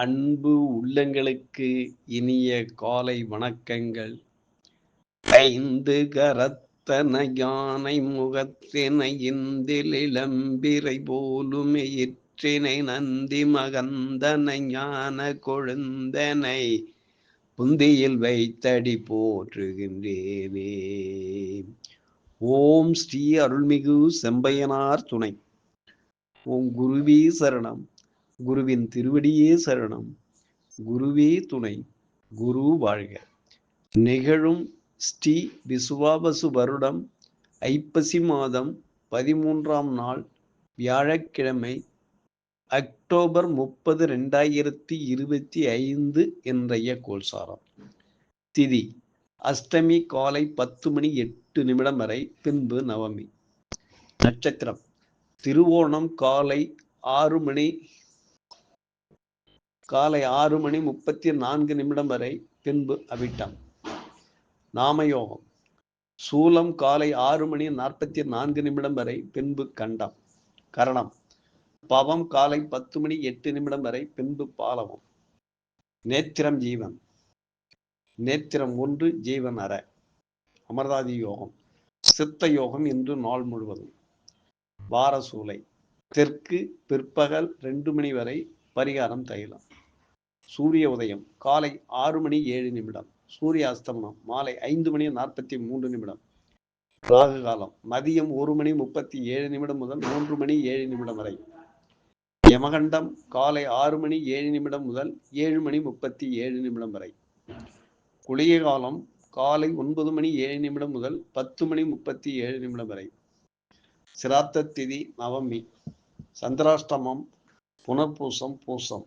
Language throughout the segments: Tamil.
அன்பு உள்ளங்களுக்கு இனிய காலை வணக்கங்கள். ஐந்து கரத்தன யானை முகத்தினை இந்தில் இளம்பிரை போலுமே இற்றினை நந்தி மகந்தனை ஞான கொழுந்தனை புந்தியில் வைத்தடி போற்றுகின்றேனே ஓம் ஸ்ரீ அருள்மிகு செம்பையனார் துணை. ஓம் குருவி சரணம். குருவின் திருவடியே சரணம். குருவே துணை குரு வாழ்க. நிகழும் ஸ்ரீ விசுவாபசு வருடம் ஐப்பசி மாதம் பதிமூன்றாம் நாள் வியாழக்கிழமை அக்டோபர் முப்பது ரெண்டாயிரத்தி இருபத்தி ஐந்து என்றைய கோல்சாரம் திதி அஷ்டமி காலை பத்து மணி எட்டு நிமிடம் வரை பின்பு நவமி. நட்சத்திரம் திருவோணம் காலை ஆறு மணி காலை ஆறு மணி முப்பத்தி நான்கு நிமிடம் வரை பின்பு அவிட்டம். நாமயோகம். சூலம் காலை ஆறு மணி நாற்பத்தி நான்கு நிமிடம் வரை பின்பு கண்டம். கரணம். பவம் காலை பத்து மணி எட்டு நிமிடம் வரை பின்பு பாலவம். நேத்திரம் ஜீவன். நேத்திரம் ஒன்று ஜீவன் அற. அமர்தாதி யோகம். சித்த யோகம் இன்று நாள் முழுவதும். வார சூலை. தெற்கு பிற்பகல் ரெண்டு மணி வரை பரிகாரம் தைலம். சூரிய உதயம் காலை ஆறு மணி ஏழு நிமிடம் சூரிய அஸ்தமனம் மாலை ஐந்து மணி நாற்பத்தி மூன்று நிமிடம். ராகு காலம் மதியம் ஒரு மணி முப்பத்தி ஏழு நிமிடம் முதல் மூன்று மணி ஏழு நிமிடம் வரை. யமகண்டம் காலை ஆறு மணி ஏழு நிமிடம் முதல் ஏழு மணி முப்பத்தி ஏழு நிமிடம் வரை. குளிய காலம் காலை ஒன்பது மணி ஏழு நிமிடம் முதல் பத்து மணி முப்பத்தி ஏழு நிமிடம் வரை. சிராத்த திதி நவமி சந்திராஷ்டமம் புனர்பூசம் பூசம்.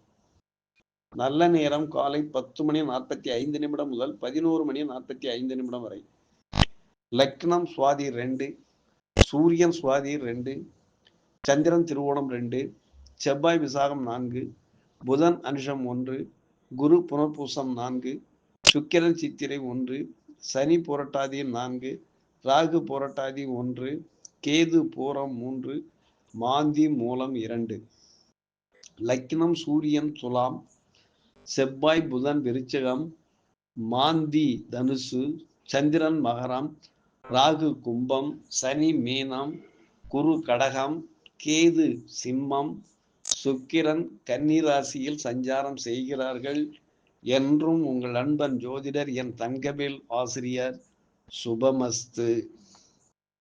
நல்ல நேரம் காலை பத்து மணி நாற்பத்தி ஐந்து நிமிடம் முதல் பதினோரு மணி நாற்பத்தி ஐந்து நிமிடம் வரை. லக்னம் சுவாதி ரெண்டு சூரியன் சுவாதி ரெண்டு சந்திரன் திருவோணம் ரெண்டு செவ்வாய் விசாகம் நான்கு புதன் அனுஷம் ஒன்று குரு புனர்பூசம் நான்கு சுக்கிரன் சித்திரை ஒன்று சனி புரட்டாதி நான்கு ராகு புரட்டாதி ஒன்று கேது பூரம் மூன்று மாந்தி மூலம் இரண்டு. லக்னம் சூரியன் துலாம் செவ்வாய் புதன் விருச்சகம் மாந்தி தனுசு சந்திரன் மகரம் ராகு கும்பம் சனி மீனம் குரு கடகம் கேது சிம்மம் சுக்கிரன் கன்னிராசியில் சஞ்சாரம் செய்கிறார்கள். என்றும் உங்கள் அன்பன் ஜோதிடர் என் தங்கவேல் ஆசிரியர் சுபமஸ்து.